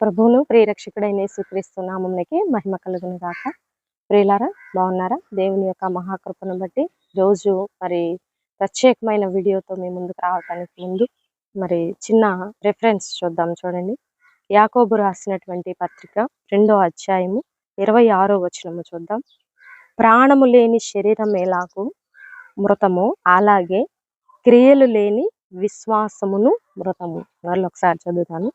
ప్రభువును ప్రియరక్షకుడైన యేసుక్రీస్తు నామంకి మహిమ కలుగును గాక ప్రియులారా బాగున్నారా? దేవుని యొక్క మహాకృపను బట్టి రోజు మరి ప్రత్యేకమైన వీడియోతో మీ ముందుకు రావడానికి ముందు మరి చిన్న రెఫరెన్స్ చూద్దాం చూడండి. యాకోబు రాసినటువంటి పత్రిక రెండో అధ్యాయము ఇరవై ఆరో వచనము చూద్దాం. ప్రాణము లేని శరీరం ఎలాగో మృతము అలాగే క్రియలు లేని విశ్వాసమును మృతము. మరొకసారి ఒకసారి చదువుతాను.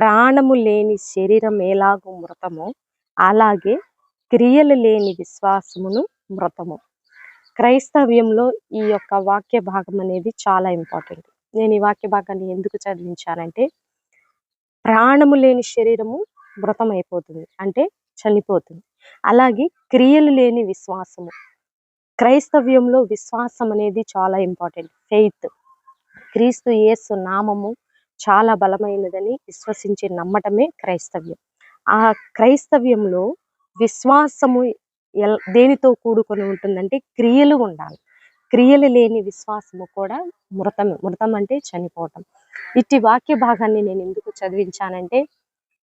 ప్రాణము లేని శరీరం ఎలాగో మృతమో అలాగే క్రియలు లేని విశ్వాసమును మృతము. క్రైస్తవ్యంలో ఈ యొక్క వాక్య భాగం అనేది చాలా ఇంపార్టెంట్. నేను ఈ వాక్య భాగాన్ని ఎందుకు చదివించానంటే ప్రాణము లేని శరీరము మృతం అయిపోతుంది అంటే చనిపోతుంది. అలాగే క్రియలు లేని విశ్వాసము. క్రైస్తవ్యంలో విశ్వాసం అనేది చాలా ఇంపార్టెంట్. ఫెయిత్. క్రీస్తు యేసు నామము చాలా బలమైనదని విశ్వసించి నమ్మటమే క్రైస్తవ్యం. ఆ క్రైస్తవ్యంలో విశ్వాసము ఎల్ దేనితో కూడుకొని ఉంటుందంటే క్రియలు ఉండాలి. క్రియలు లేని విశ్వాసము కూడా మృతం మృతం అంటే చనిపోవటం. ఇట్టి వాక్య భాగాన్ని నేను ఎందుకు చదివించానంటే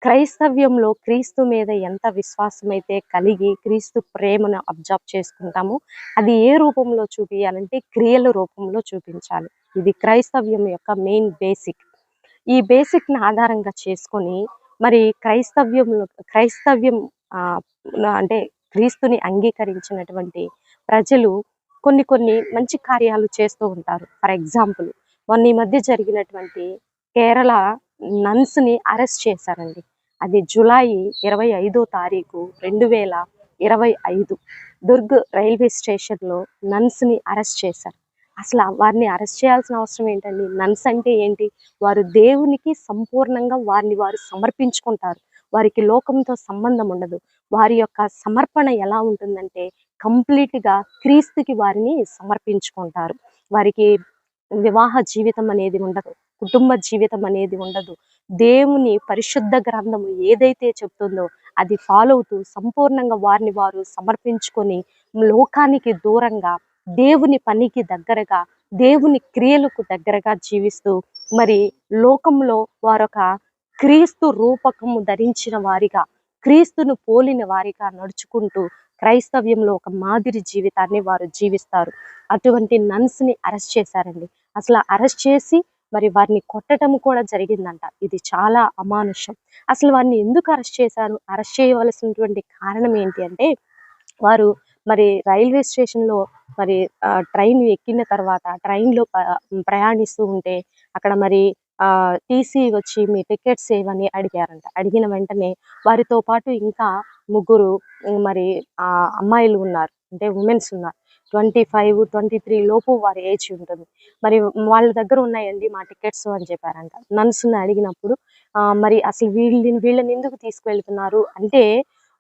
క్రైస్తవ్యంలో క్రీస్తు మీద ఎంత విశ్వాసం అయితే కలిగి క్రీస్తు ప్రేమను అబ్జర్వ్ చేసుకుంటామో అది ఏ రూపంలో చూపించాలంటే క్రియల రూపంలో చూపించాలి. ఇది క్రైస్తవ్యం యొక్క మెయిన్ బేసిక్. ఈ బేసిక్ని ఆధారంగా చేసుకొని మరి క్రైస్తవ్యంలో క్రైస్తవ్యం అంటే క్రీస్తుని అంగీకరించినటువంటి ప్రజలు కొన్ని కొన్ని మంచి కార్యాలు చేస్తూ ఉంటారు. ఫర్ ఎగ్జాంపుల్ మొన్న ఈ మధ్య జరిగినటువంటి కేరళ నన్స్ని అరెస్ట్ చేశారండి. అది జూలై ఇరవై ఐదో తారీఖు రెండు వేల ఇరవై ఐదు దుర్గ్ రైల్వే స్టేషన్లో నన్స్ని అరెస్ట్ చేశారు. అసలు వారిని అరెస్ట్ చేయాల్సిన అవసరం ఏంటండి? నన్స్ అంటే ఏంటి? వారు దేవునికి సంపూర్ణంగా వారిని వారు సమర్పించుకుంటారు. వారికి లోకంతో సంబంధం ఉండదు. వారి యొక్క సమర్పణ ఎలా ఉంటుందంటే కంప్లీట్గా క్రీస్తుకి వారిని సమర్పించుకుంటారు. వారికి వివాహ జీవితం అనేది ఉండదు. కుటుంబ జీవితం అనేది ఉండదు. దేవుని పరిశుద్ధ గ్రంథము ఏదైతే చెప్తుందో అది ఫాలో అవుతూ సంపూర్ణంగా వారిని వారు సమర్పించుకొని లోకానికి దూరంగా దేవుని పనికి దగ్గరగా దేవుని క్రియలకు దగ్గరగా జీవిస్తూ మరి లోకంలో వారొక క్రీస్తు రూపకము ధరించిన వారిగా క్రీస్తును పోలిన వారిగా నడుచుకుంటూ క్రైస్తవ్యంలో ఒక మాదిరి జీవితాన్ని వారు జీవిస్తారు. అటువంటి నన్స్ని అరెస్ట్ చేశారండి. అసలు అరెస్ట్ చేసి మరి వారిని కొట్టడం కూడా జరిగిందంట. ఇది చాలా అమానుష్యం అసలు వారిని ఎందుకు అరెస్ట్ చేశారు? అరెస్ట్ చేయవలసినటువంటి కారణం ఏంటి అంటే వారు మరి రైల్వే స్టేషన్లో మరి ట్రైన్ ఎక్కిన తర్వాత ట్రైన్లో ప్రయాణిస్తూ ఉంటే అక్కడ మరి టీసీ వచ్చి మీ టికెట్స్ ఏవని అడిగారంట. అడిగిన వెంటనే వారితో పాటు ఇంకా ముగ్గురు మరి ఆ అమ్మాయిలు ఉన్నారు. అంటే ఉమెన్స్ ఉన్నారు. ట్వంటీ ఫైవ్ ట్వంటీ త్రీ లోపు వారి ఏజ్ ఉంటుంది. మరి వాళ్ళ దగ్గర ఉన్నాయండి మా టికెట్స్ అని చెప్పారంట. నన్సుని అడిగినప్పుడు మరి అసలు వీళ్ళని వీళ్ళని ఎందుకు తీసుకువెళ్తున్నారు అంటే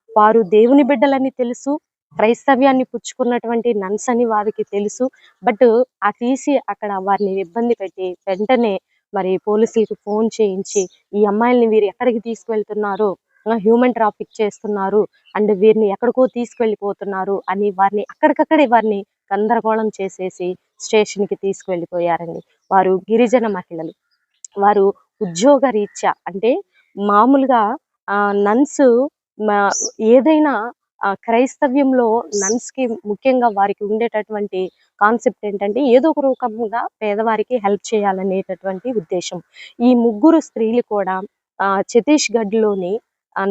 వారు దేవుని బిడ్డలని తెలుసు క్రైస్తవ్యాన్ని పుచ్చుకున్నటువంటి నన్స్ అని వారికి తెలుసు. బట్ ఆ తీసి అక్కడ వారిని ఇబ్బంది పెట్టి వెంటనే మరి పోలీసులకి ఫోన్ చేయించి ఈ అమ్మాయిల్ని వీరు ఎక్కడికి తీసుకువెళ్తున్నారు హ్యూమన్ ట్రాఫిక్ చేస్తున్నారు. అండ్ వీరిని ఎక్కడికో తీసుకువెళ్ళిపోతున్నారు అని వారిని అక్కడికక్కడే వారిని గందరగోళం చేసేసి స్టేషన్కి తీసుకువెళ్ళిపోయారండి వారు గిరిజన మహిళలు. వారు ఉద్యోగ రీత్యా అంటే మామూలుగా నన్స్ ఏదైనా క్రైస్తవ్యంలో నన్స్కి ముఖ్యంగా వారికి ఉండేటటువంటి కాన్సెప్ట్ ఏంటంటే ఏదో ఒక రూపంగా పేదవారికి హెల్ప్ చేయాలనేటటువంటి ఉద్దేశం. ఈ ముగ్గురు స్త్రీలు కూడా ఛత్తీస్గఢ్లోని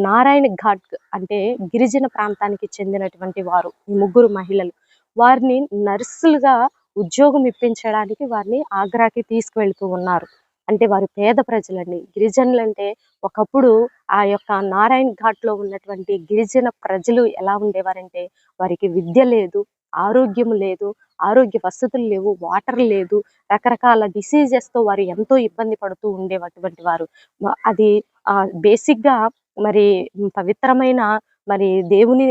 నారాయణ ఘాట్ అంటే గిరిజన ప్రాంతానికి చెందినటువంటి వారు ఈ ముగ్గురు మహిళలు. వారిని నర్సులుగా ఉద్యోగం ఇప్పించడానికి వారిని ఆగ్రాకి తీసుకువెళ్తూ ఉన్నారు. అంటే వారు పేద ప్రజలండి. గిరిజనులు అంటే ఒకప్పుడు ఆ యొక్క నారాయణ ఘాట్లో ఉన్నటువంటి గిరిజన ప్రజలు ఎలా ఉండేవారంటే వారికి విద్య లేదు ఆరోగ్యం లేదు ఆరోగ్య వసతులు లేవు వాటర్ లేదు రకరకాల డిసీజెస్తో వారు ఎంతో ఇబ్బంది పడుతూ ఉండేటటువంటి వారు. అది బేసిక్గా మరి పవిత్రమైన మరి దేవుని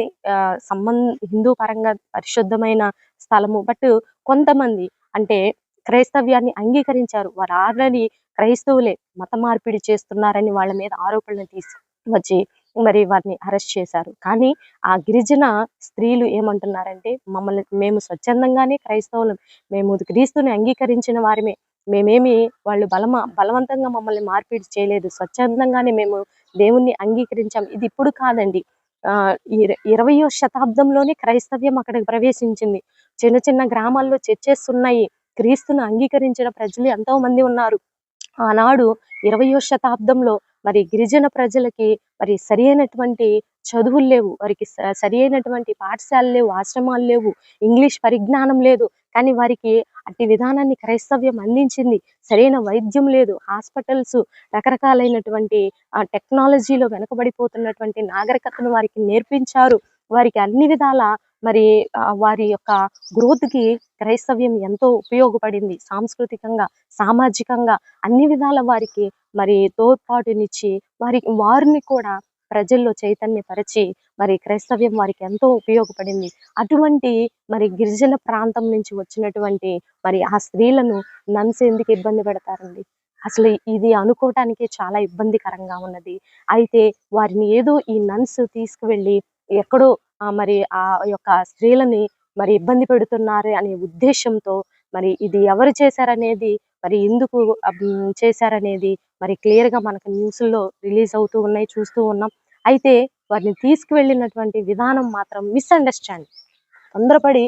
సంబంధ హిందూ పరంగా పరిశుద్ధమైన స్థలము. బట్ కొంతమంది అంటే క్రైస్తవ్యాన్ని అంగీకరించారు. వారు ఆల్రెడీ క్రైస్తవులే మత మార్పిడి చేస్తున్నారని వాళ్ళ మీద ఆరోపణలు తీసి వచ్చి మరి వారిని అరెస్ట్ చేశారు. కానీ ఆ గిరిజన స్త్రీలు ఏమంటున్నారంటే మమ్మల్ని మేము స్వచ్ఛందంగానే క్రైస్తవులు. మేము క్రీస్తుని అంగీకరించిన వారిమే. మేమేమి వాళ్ళు బలమ బలవంతంగా మమ్మల్ని మార్పిడి చేయలేదు. స్వచ్ఛందంగానే మేము దేవుణ్ణి అంగీకరించాం. ఇది ఇప్పుడు కాదండి. ఇరవయో శతాబ్దంలోనే క్రైస్తవ్యం అక్కడికి ప్రవేశించింది. చిన్న చిన్న గ్రామాల్లో చర్చెస్ ఉన్నాయి. క్రీస్తును అంగీకరించిన ప్రజలు ఎంతో మంది ఉన్నారు. ఆనాడు ఇరవయో శతాబ్దంలో మరి గిరిజన ప్రజలకి మరి సరి అయినటువంటి చదువులు లేవు. వారికి స- సరి అయినటువంటి పాఠశాలలు లేవు ఆశ్రమాలు లేవు ఇంగ్లీష్ పరిజ్ఞానం లేదు. కానీ వారికి అట్టి విధానాన్ని క్రైస్తవ్యం అందించింది. సరైన వైద్యం లేదు. హాస్పిటల్స్ రకరకాలైనటువంటి ఆ టెక్నాలజీలో వెనకబడిపోతున్నటువంటి నాగరికతను వారికి నేర్పించారు. వారికి అన్ని విధాల మరి వారి యొక్క గ్రోత్కి క్రైస్తవ్యం ఎంతో ఉపయోగపడింది. సాంస్కృతికంగా సామాజికంగా అన్ని విధాల వారికి మరి తోడ్పాటునిచ్చి వారి వారిని కూడా ప్రజల్లో చైతన్యపరిచి మరి క్రైస్తవ్యం వారికి ఎంతో ఉపయోగపడింది. అటువంటి మరి గిరిజన ప్రాంతం నుంచి వచ్చినటువంటి మరి ఆ స్త్రీలను నన్స్ ఎందుకు ఇబ్బంది పెడతారండి? అసలు ఇది అనుకోవటానికి చాలా ఇబ్బందికరంగా ఉన్నది. అయితే వారిని ఏదో ఈ నన్స్ తీసుకువెళ్ళి ఎక్కడో మరి ఆ యొక్క స్త్రీలని మరి ఇబ్బంది పెడుతున్నారు అనే ఉద్దేశంతో మరి ఇది ఎవరు చేశారనేది మరి ఎందుకు చేశారనేది మరి క్లియర్గా మనకు న్యూస్లో రిలీజ్ అవుతూ ఉన్నాయి చూస్తూ ఉన్నాం. అయితే వారిని తీసుకువెళ్ళినటువంటి విధానం మాత్రం మిస్అండర్స్టాండింగ్ తొందరపడి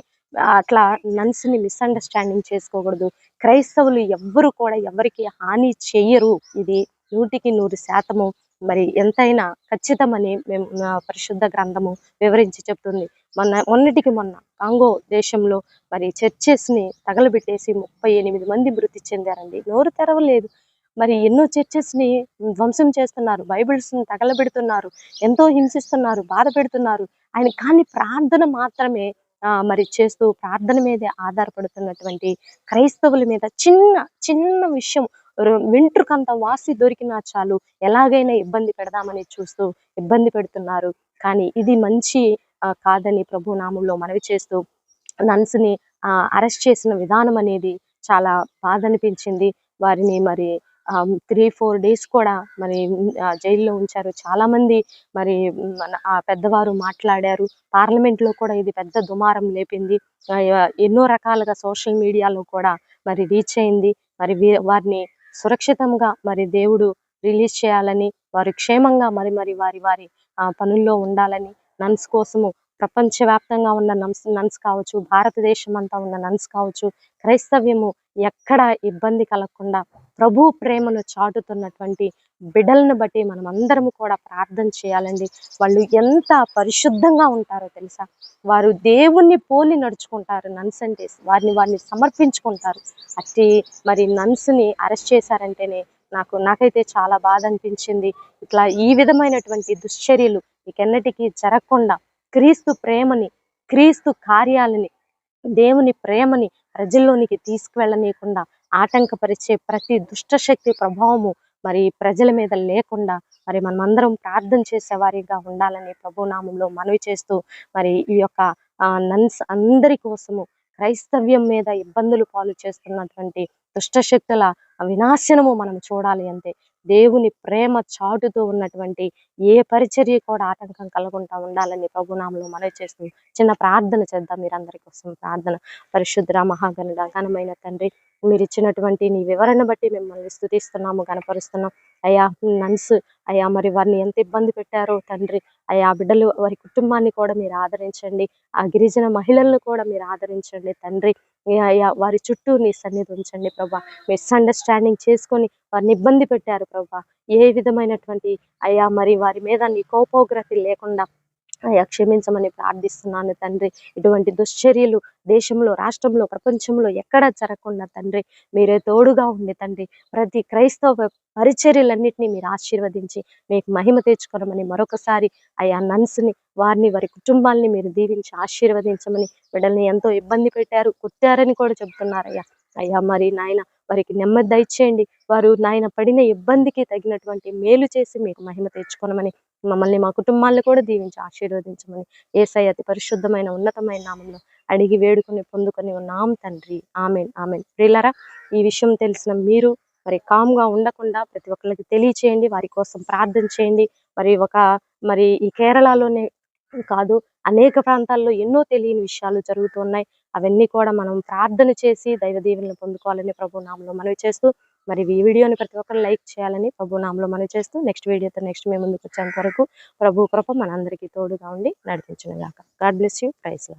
అట్లా నన్స్ని మిస్అండర్స్టాండింగ్ చేసుకోకూడదు. క్రైస్తవులు ఎవ్వరు కూడా ఎవరికి హాని చెయ్యరు. ఇది నూటికి నూరు శాతము. మరి ఎంతైనా ఖచ్చితమని మేము పరిశుద్ధ గ్రంథము వివరించి చెప్తుంది. మొన్న మొన్నటికి మొన్న కాంగో దేశంలో మరి చర్చెస్ని తగలబెట్టేసి ముప్పై ఎనిమిది మంది మృతి చెందారండి. నోరు తెరవలేదు. మరి ఎన్నో చర్చెస్ని ధ్వంసం చేస్తున్నారు బైబిల్స్ని తగలబెడుతున్నారు ఎంతో హింసిస్తున్నారు బాధ పెడుతున్నారు. ఆయన కానీ ప్రార్థన మాత్రమే మరి చేస్తూ ప్రార్థన మీదే ఆధారపడుతున్నటువంటి క్రైస్తవుల మీద చిన్న చిన్న విషయం వెంట్రుకంత వాసి దొరికినా చాలు ఎలాగైనా ఇబ్బంది పెడదామని చూస్తూ ఇబ్బంది పెడుతున్నారు. కానీ ఇది మంచి కాదని ప్రభు నామంలో మనవి చేస్తూ నన్స్ని అరెస్ట్ చేసిన విధానం అనేది చాలా బాధ అనిపించింది వారిని మరి త్రీ ఫోర్ డేస్ కూడా మరి జైల్లో ఉంచారు. చాలా మంది మరి మన ఆ పెద్దవారు మాట్లాడారు. పార్లమెంట్లో కూడా ఇది పెద్ద దుమారం లేపింది. ఎన్నో రకాలుగా సోషల్ మీడియాలో కూడా మరి రీచ్ అయింది. మరి వీ- వారిని సురక్షితంగా మరి దేవుడు రిలీజ్ చేయాలని వారి క్షేమంగా మరి మరి వారి వారి ఆ, పనుల్లో ఉండాలని నన్స్ కోసము ప్రపంచవ్యాప్తంగా ఉన్న నన్స్ నన్స్ కావచ్చు భారతదేశం అంతా ఉన్న నన్స్ కావచ్చు క్రైస్తవ్యము ఎక్కడ ఇబ్బంది కలగకుండా ప్రభు ప్రేమను చాటుతున్నటువంటి బిడ్డలను బట్టి మనం అందరం కూడా ప్రార్థన చేయాలండి. వాళ్ళు ఎంత పరిశుద్ధంగా ఉంటారో తెలుసా? వారు దేవుణ్ణి పోలి నడుచుకుంటారు నన్స్ అంటే వారిని వారిని సమర్పించుకుంటారు. అట్టి మరి నన్స్ని అరెస్ట్ చేశారంటేనే నాకు నాకైతే చాలా బాధ అనిపించింది. ఇట్లా ఈ విధమైనటువంటి దుశ్చర్యలు ఇకెన్నటికీ జరగకుండా క్రీస్తు ప్రేమని క్రీస్తు కార్యాలని దేవుని ప్రేమని ప్రజల్లోనికి తీసుకువెళ్ళనీయకుండా ఆటంకపరిచే ప్రతి దుష్ట శక్తి ప్రభావము మరి ప్రజల మీద లేకుండా మరి మనమందరం ప్రార్థన చేసేవారిగా ఉండాలని ప్రభు నామంలో మనవి చేస్తూ మరి ఈ యొక్క నన్స్ అందరి కోసము క్రైస్తవ్యం మీద ఇబ్బందులు పాలు చేస్తున్నటువంటి దుష్టశక్తుల వినాశనము మనం చూడాలి అంతే దేవుని ప్రేమ చాటుతూ ఉన్నటువంటి ఏ పరిచర్య కూడా ఆటంకం కలగకుండా ఉండాలని ప్రభునామంలో మనవి చేస్తుంది చిన్న ప్రార్థన చేద్దాం. మీరందరి కోసం ప్రార్థన. పరిశుద్ర మహాగణుడ ఘనమైన తండ్రి మీరు ఇచ్చినటువంటి నీ వివరణ బట్టి మిమ్మల్ని స్థుతిస్తున్నాము గనపరుస్తున్నాం అయ్యా నన్స్ అయ్యా మరి వారిని ఎంత ఇబ్బంది పెట్టారో తండ్రి. అయ్యా బిడ్డలు వారి కుటుంబాన్ని కూడా మీరు ఆదరించండి. ఆ గిరిజన మహిళలను కూడా మీరు ఆదరించండి తండ్రి. అయ్యా వారి చుట్టూ నీ సన్నిధి ఉంచండి ప్రభా. మిస్అండర్స్టాండింగ్ చేసుకొని వారిని ఇబ్బంది పెట్టారు ప్రభా. ఏ విధమైనటువంటి అయ్యా మరి వారి మీద నీ కోపోగ్రతి లేకుండా అయ్యా క్షమించమని ప్రార్థిస్తున్నాను తండ్రి. ఇటువంటి దుశ్చర్యలు దేశంలో రాష్ట్రంలో ప్రపంచంలో ఎక్కడా జరగకుండా తండ్రి మీరే తోడుగా ఉండి తండ్రి ప్రతి క్రైస్తవ పరిచర్యలన్నింటినీ మీరు ఆశీర్వదించి మీకు మహిమ తెచ్చుకోవడమని మరొకసారి అయ్యా నన్స్ని వారిని వారి కుటుంబాలని మీరు దీవించి ఆశీర్వదించమని బిడ్డల్ని ఎంతో ఇబ్బంది పెట్టారు కుట్టారని కూడా చెబుతున్నారు అయ్యా అయ్యా మరి నాయన వారికి నెమ్మది దయచేయండి. వారు నాయన పడిన ఇబ్బందికి తగినటువంటి మేలు చేసి మీకు మహిమ తెచ్చుకోనమని మమ్మల్ని మా కుటుంబాలను కూడా దీవించి ఆశీర్వదించమని ఏసై అతి పరిశుద్ధమైన ఉన్నతమైన నామంలో అడిగి వేడుకొని పొందుకొని ఉన్నాం తండ్రి. Amen amen. ప్రియులారా ఈ విషయం తెలిసిన మీరు మరి కామ్గా ఉండకుండా ప్రతి ఒక్కరికి తెలియచేయండి వారి కోసం ప్రార్థన చేయండి. మరి ఒక మరి ఈ కేరళలోనే కాదు అనేక ప్రాంతాల్లో ఎన్నో తెలియని విషయాలు జరుగుతున్నాయి అవన్నీ కూడా మనం ప్రార్థన చేసి దైవ దీవెనలు పొందుకోవాలని ప్రభు నామంలో మనవి చేస్తూ మరి ఈ వీడియోని ప్రతి ఒక్కరు లైక్ చేయాలని ప్రభు నామలో మనం చేస్తూ నెక్స్ట్ వీడియోతో నెక్స్ట్ మేము ముందుకు వచ్చేంత వరకు ప్రభు కృప మనందరికీ తోడుగా ఉండి నడిపించిన గాక గాడ్ బ్లెస్ యూ. ప్రైస్